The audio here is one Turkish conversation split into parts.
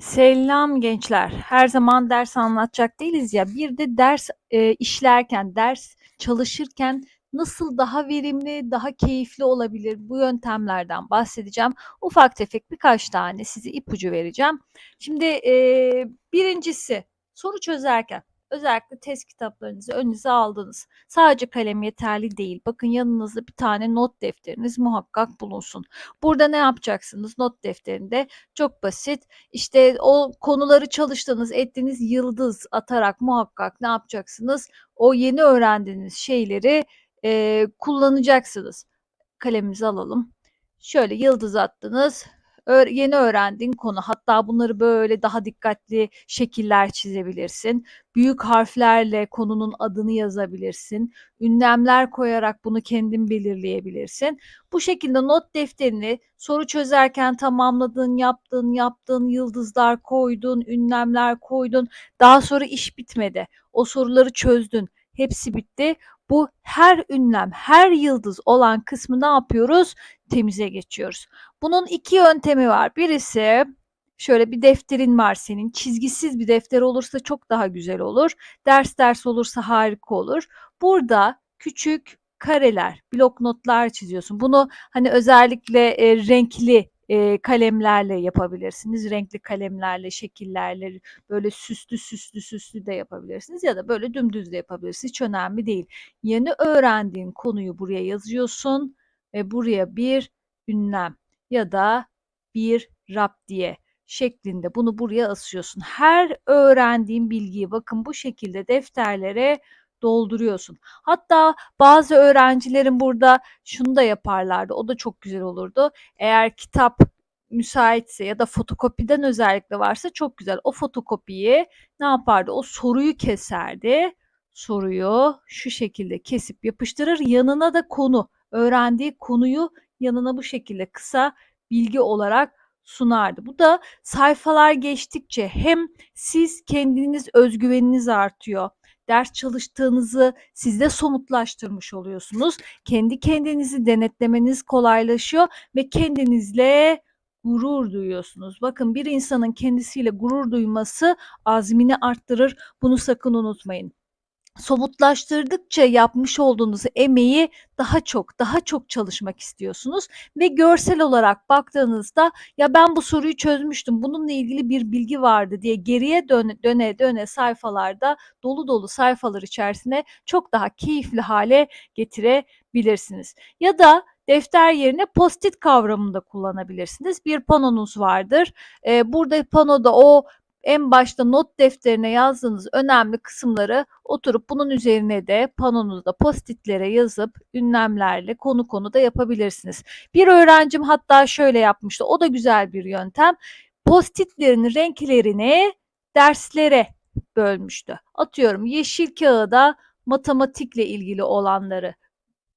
Selam gençler. Her zaman ders anlatacak değiliz ya. Bir de ders e, işlerken, ders çalışırken nasıl daha verimli, daha keyifli olabilir bu yöntemlerden bahsedeceğim. Ufak tefek birkaç tane size ipucu vereceğim. Şimdi e, birincisi soru çözerken özellikle test kitaplarınızı önünüze aldınız. Sadece kalem yeterli değil. Bakın yanınızda bir tane not defteriniz muhakkak bulunsun. Burada ne yapacaksınız? Not defterinde çok basit. İşte o konuları çalıştığınız, ettiğiniz yıldız atarak muhakkak ne yapacaksınız? O yeni öğrendiğiniz şeyleri e, kullanacaksınız. Kalemimizi alalım. Şöyle yıldız attınız yeni öğrendiğin konu. Hatta bunları böyle daha dikkatli şekiller çizebilirsin. Büyük harflerle konunun adını yazabilirsin. Ünlemler koyarak bunu kendin belirleyebilirsin. Bu şekilde not defterini soru çözerken tamamladın, yaptın, yaptın, yıldızlar koydun, ünlemler koydun. Daha sonra iş bitmedi. O soruları çözdün. Hepsi bitti. Bu her ünlem, her yıldız olan kısmı ne yapıyoruz? Temize geçiyoruz. Bunun iki yöntemi var. Birisi şöyle bir defterin var senin. Çizgisiz bir defter olursa çok daha güzel olur. Ders ders olursa harika olur. Burada küçük kareler, blok notlar çiziyorsun. Bunu hani özellikle e, renkli e, kalemlerle yapabilirsiniz. Renkli kalemlerle, şekillerle böyle süslü süslü süslü de yapabilirsiniz ya da böyle dümdüz de yapabilirsiniz. Hiç önemli değil. Yeni öğrendiğin konuyu buraya yazıyorsun ve buraya bir ünlem ya da bir diye şeklinde bunu buraya asıyorsun. Her öğrendiğin bilgiyi bakın bu şekilde defterlere dolduruyorsun. Hatta bazı öğrencilerin burada şunu da yaparlardı. O da çok güzel olurdu. Eğer kitap müsaitse ya da fotokopiden özellikle varsa çok güzel. O fotokopiyi ne yapardı? O soruyu keserdi. Soruyu şu şekilde kesip yapıştırır. Yanına da konu, öğrendiği konuyu yanına bu şekilde kısa bilgi olarak sunardı. Bu da sayfalar geçtikçe hem siz kendiniz özgüveniniz artıyor. Ders çalıştığınızı sizde somutlaştırmış oluyorsunuz. Kendi kendinizi denetlemeniz kolaylaşıyor ve kendinizle gurur duyuyorsunuz. Bakın bir insanın kendisiyle gurur duyması azmini arttırır. Bunu sakın unutmayın somutlaştırdıkça yapmış olduğunuz emeği daha çok, daha çok çalışmak istiyorsunuz ve görsel olarak baktığınızda ya ben bu soruyu çözmüştüm, bununla ilgili bir bilgi vardı diye geriye döne döne, döne sayfalarda dolu dolu sayfalar içerisinde çok daha keyifli hale getirebilirsiniz. Ya da defter yerine post-it kavramını da kullanabilirsiniz. Bir panonuz vardır. Ee, burada panoda o en başta not defterine yazdığınız önemli kısımları oturup bunun üzerine de panonuzda postitlere yazıp ünlemlerle konu konu da yapabilirsiniz. Bir öğrencim hatta şöyle yapmıştı. O da güzel bir yöntem. Postitlerin renklerini derslere bölmüştü. Atıyorum yeşil kağıda matematikle ilgili olanları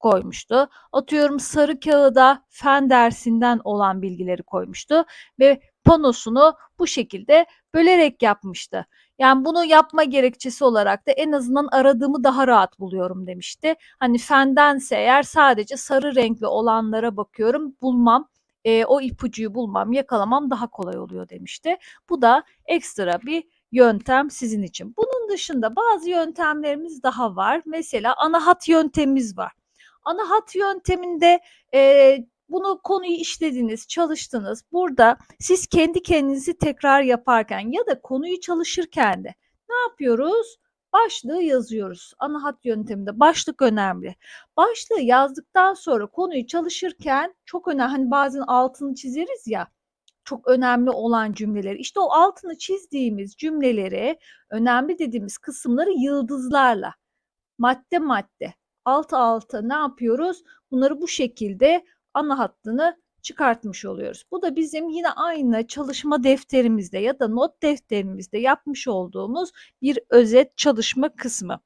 koymuştu. Atıyorum sarı kağıda fen dersinden olan bilgileri koymuştu ve panosunu bu şekilde bölerek yapmıştı. Yani bunu yapma gerekçesi olarak da en azından aradığımı daha rahat buluyorum demişti. Hani fendense eğer sadece sarı renkli olanlara bakıyorum bulmam e, o ipucuyu bulmam, yakalamam daha kolay oluyor demişti. Bu da ekstra bir yöntem sizin için. Bunun dışında bazı yöntemlerimiz daha var. Mesela ana hat yöntemimiz var. Ana hat yönteminde e, bunu konuyu işlediniz, çalıştınız. Burada siz kendi kendinizi tekrar yaparken ya da konuyu çalışırken de ne yapıyoruz? Başlığı yazıyoruz. Ana hat yönteminde başlık önemli. Başlığı yazdıktan sonra konuyu çalışırken çok önemli. Hani bazen altını çizeriz ya çok önemli olan cümleleri. İşte o altını çizdiğimiz cümleleri, önemli dediğimiz kısımları yıldızlarla madde madde alt alta ne yapıyoruz? Bunları bu şekilde ana hattını çıkartmış oluyoruz. Bu da bizim yine aynı çalışma defterimizde ya da not defterimizde yapmış olduğumuz bir özet çalışma kısmı.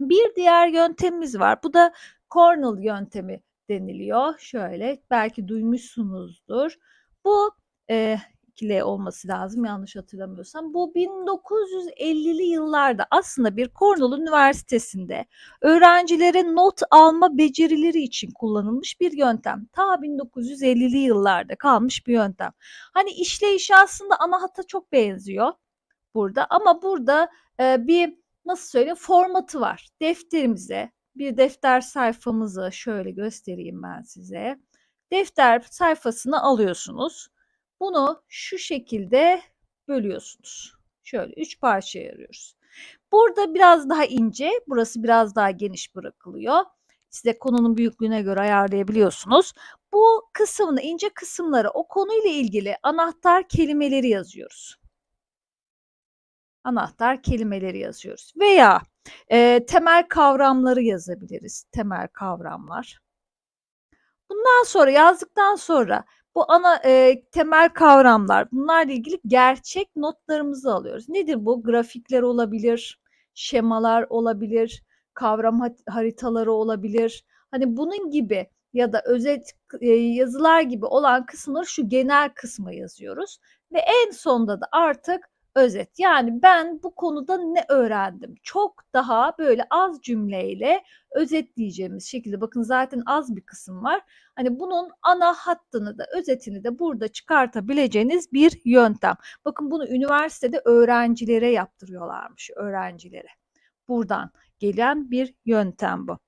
Bir diğer yöntemimiz var. Bu da Cornell yöntemi deniliyor. Şöyle belki duymuşsunuzdur. Bu e, 2L olması lazım yanlış hatırlamıyorsam. Bu 1950'li yıllarda aslında bir Cornell Üniversitesi'nde öğrencilere not alma becerileri için kullanılmış bir yöntem. Ta 1950'li yıllarda kalmış bir yöntem. Hani işleyişi aslında ana hata çok benziyor burada ama burada e, bir nasıl söyleyeyim formatı var. Defterimize bir defter sayfamızı şöyle göstereyim ben size. Defter sayfasını alıyorsunuz. Bunu şu şekilde bölüyorsunuz. Şöyle üç parçaya ayırıyoruz. Burada biraz daha ince, burası biraz daha geniş bırakılıyor. Size konunun büyüklüğüne göre ayarlayabiliyorsunuz. Bu kısmını, ince kısımları o konuyla ilgili anahtar kelimeleri yazıyoruz. Anahtar kelimeleri yazıyoruz. Veya e, temel kavramları yazabiliriz. Temel kavramlar. Bundan sonra yazdıktan sonra bu ana e, temel kavramlar bunlarla ilgili gerçek notlarımızı alıyoruz. Nedir bu? Grafikler olabilir, şemalar olabilir, kavram haritaları olabilir. Hani bunun gibi ya da özet e, yazılar gibi olan kısımları şu genel kısma yazıyoruz ve en sonda da artık özet. Yani ben bu konuda ne öğrendim? Çok daha böyle az cümleyle özetleyeceğimiz şekilde bakın zaten az bir kısım var. Hani bunun ana hattını da özetini de burada çıkartabileceğiniz bir yöntem. Bakın bunu üniversitede öğrencilere yaptırıyorlarmış öğrencilere. Buradan gelen bir yöntem bu.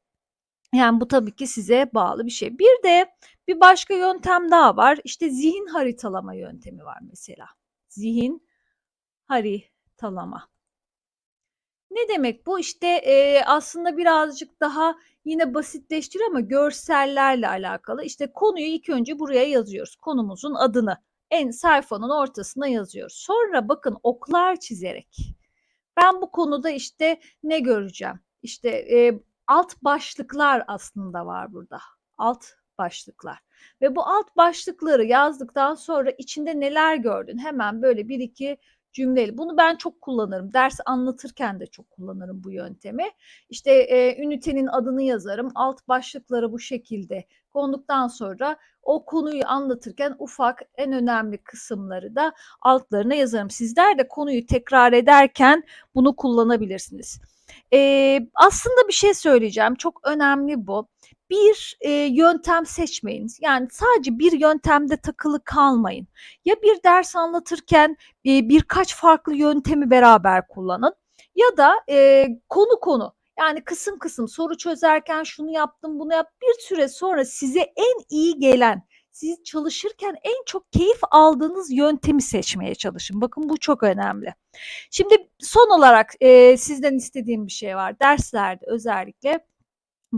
Yani bu tabii ki size bağlı bir şey. Bir de bir başka yöntem daha var. İşte zihin haritalama yöntemi var mesela. Zihin haritalama. Ne demek bu? İşte e, aslında birazcık daha yine basitleştiriyor ama görsellerle alakalı. İşte konuyu ilk önce buraya yazıyoruz. Konumuzun adını en sayfanın ortasına yazıyoruz. Sonra bakın oklar çizerek. Ben bu konuda işte ne göreceğim? İşte e, alt başlıklar aslında var burada. Alt başlıklar. Ve bu alt başlıkları yazdıktan sonra içinde neler gördün? Hemen böyle bir iki cümleli. Bunu ben çok kullanırım. Ders anlatırken de çok kullanırım bu yöntemi. İşte e, ünitenin adını yazarım. Alt başlıkları bu şekilde konduktan sonra o konuyu anlatırken ufak en önemli kısımları da altlarına yazarım. Sizler de konuyu tekrar ederken bunu kullanabilirsiniz. Ee, aslında bir şey söyleyeceğim. Çok önemli bu. Bir e, yöntem seçmeyin. Yani sadece bir yöntemde takılı kalmayın. Ya bir ders anlatırken e, birkaç farklı yöntemi beraber kullanın ya da e, konu konu yani kısım kısım soru çözerken şunu yaptım bunu yap bir süre sonra size en iyi gelen siz çalışırken en çok keyif aldığınız yöntemi seçmeye çalışın. Bakın bu çok önemli. Şimdi son olarak e, sizden istediğim bir şey var. Derslerde özellikle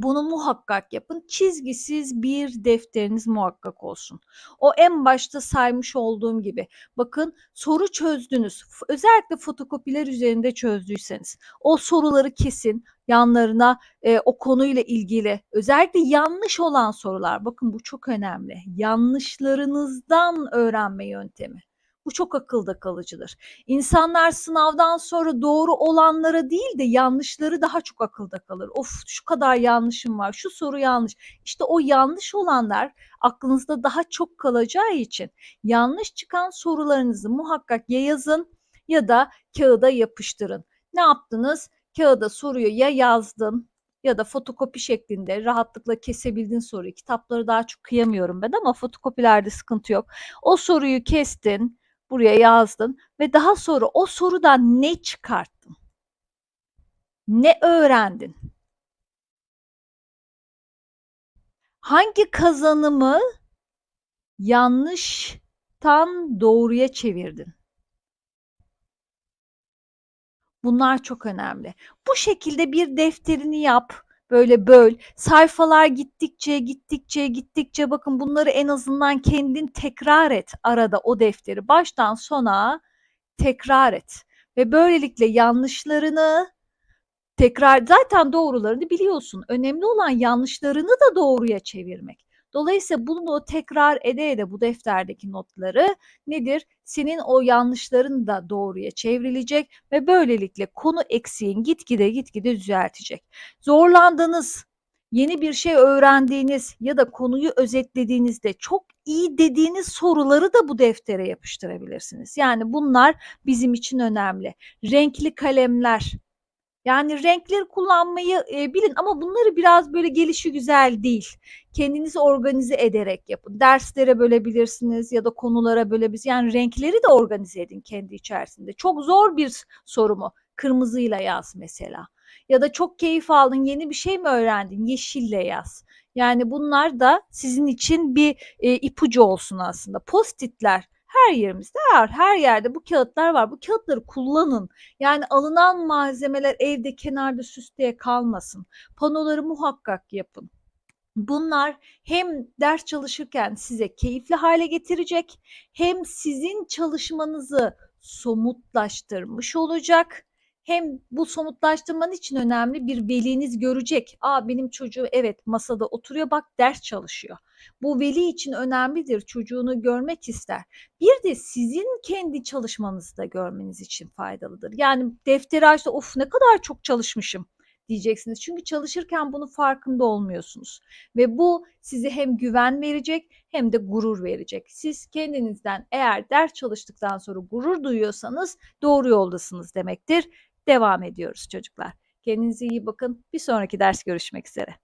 bunu muhakkak yapın. Çizgisiz bir defteriniz muhakkak olsun. O en başta saymış olduğum gibi. Bakın soru çözdünüz. Özellikle fotokopiler üzerinde çözdüyseniz o soruları kesin yanlarına e, o konuyla ilgili özellikle yanlış olan sorular bakın bu çok önemli. Yanlışlarınızdan öğrenme yöntemi. Bu çok akılda kalıcıdır. İnsanlar sınavdan sonra doğru olanlara değil de yanlışları daha çok akılda kalır. Of şu kadar yanlışım var, şu soru yanlış. İşte o yanlış olanlar aklınızda daha çok kalacağı için yanlış çıkan sorularınızı muhakkak ya yazın ya da kağıda yapıştırın. Ne yaptınız? Kağıda soruyu ya yazdın ya da fotokopi şeklinde rahatlıkla kesebildin soruyu. Kitapları daha çok kıyamıyorum ben ama fotokopilerde sıkıntı yok. O soruyu kestin, buraya yazdın ve daha sonra o sorudan ne çıkarttın? Ne öğrendin? Hangi kazanımı yanlıştan doğruya çevirdin? Bunlar çok önemli. Bu şekilde bir defterini yap böyle böl. Sayfalar gittikçe gittikçe gittikçe bakın bunları en azından kendin tekrar et arada o defteri baştan sona tekrar et. Ve böylelikle yanlışlarını tekrar zaten doğrularını biliyorsun. Önemli olan yanlışlarını da doğruya çevirmek. Dolayısıyla bunu tekrar ede ede bu defterdeki notları nedir? Senin o yanlışların da doğruya çevrilecek ve böylelikle konu eksiğin gitgide gitgide düzeltecek. Zorlandınız, yeni bir şey öğrendiğiniz ya da konuyu özetlediğinizde çok iyi dediğiniz soruları da bu deftere yapıştırabilirsiniz. Yani bunlar bizim için önemli. Renkli kalemler. Yani renkleri kullanmayı e, bilin ama bunları biraz böyle gelişi güzel değil. Kendinizi organize ederek yapın. Derslere bölebilirsiniz ya da konulara bölebilirsiniz. Yani renkleri de organize edin kendi içerisinde. Çok zor bir soru mu? Kırmızıyla yaz mesela. Ya da çok keyif aldın, yeni bir şey mi öğrendin? Yeşille yaz. Yani bunlar da sizin için bir e, ipucu olsun aslında. Postitler her yerimizde var. Her yerde bu kağıtlar var. Bu kağıtları kullanın. Yani alınan malzemeler evde kenarda süsleye kalmasın. Panoları muhakkak yapın. Bunlar hem ders çalışırken size keyifli hale getirecek hem sizin çalışmanızı somutlaştırmış olacak. Hem bu somutlaştırmanın için önemli bir veliniz görecek. Aa benim çocuğu evet masada oturuyor bak ders çalışıyor. Bu veli için önemlidir. Çocuğunu görmek ister. Bir de sizin kendi çalışmanızı da görmeniz için faydalıdır. Yani defteri açta of ne kadar çok çalışmışım diyeceksiniz. Çünkü çalışırken bunun farkında olmuyorsunuz. Ve bu size hem güven verecek hem de gurur verecek. Siz kendinizden eğer ders çalıştıktan sonra gurur duyuyorsanız doğru yoldasınız demektir. Devam ediyoruz çocuklar. Kendinize iyi bakın. Bir sonraki ders görüşmek üzere.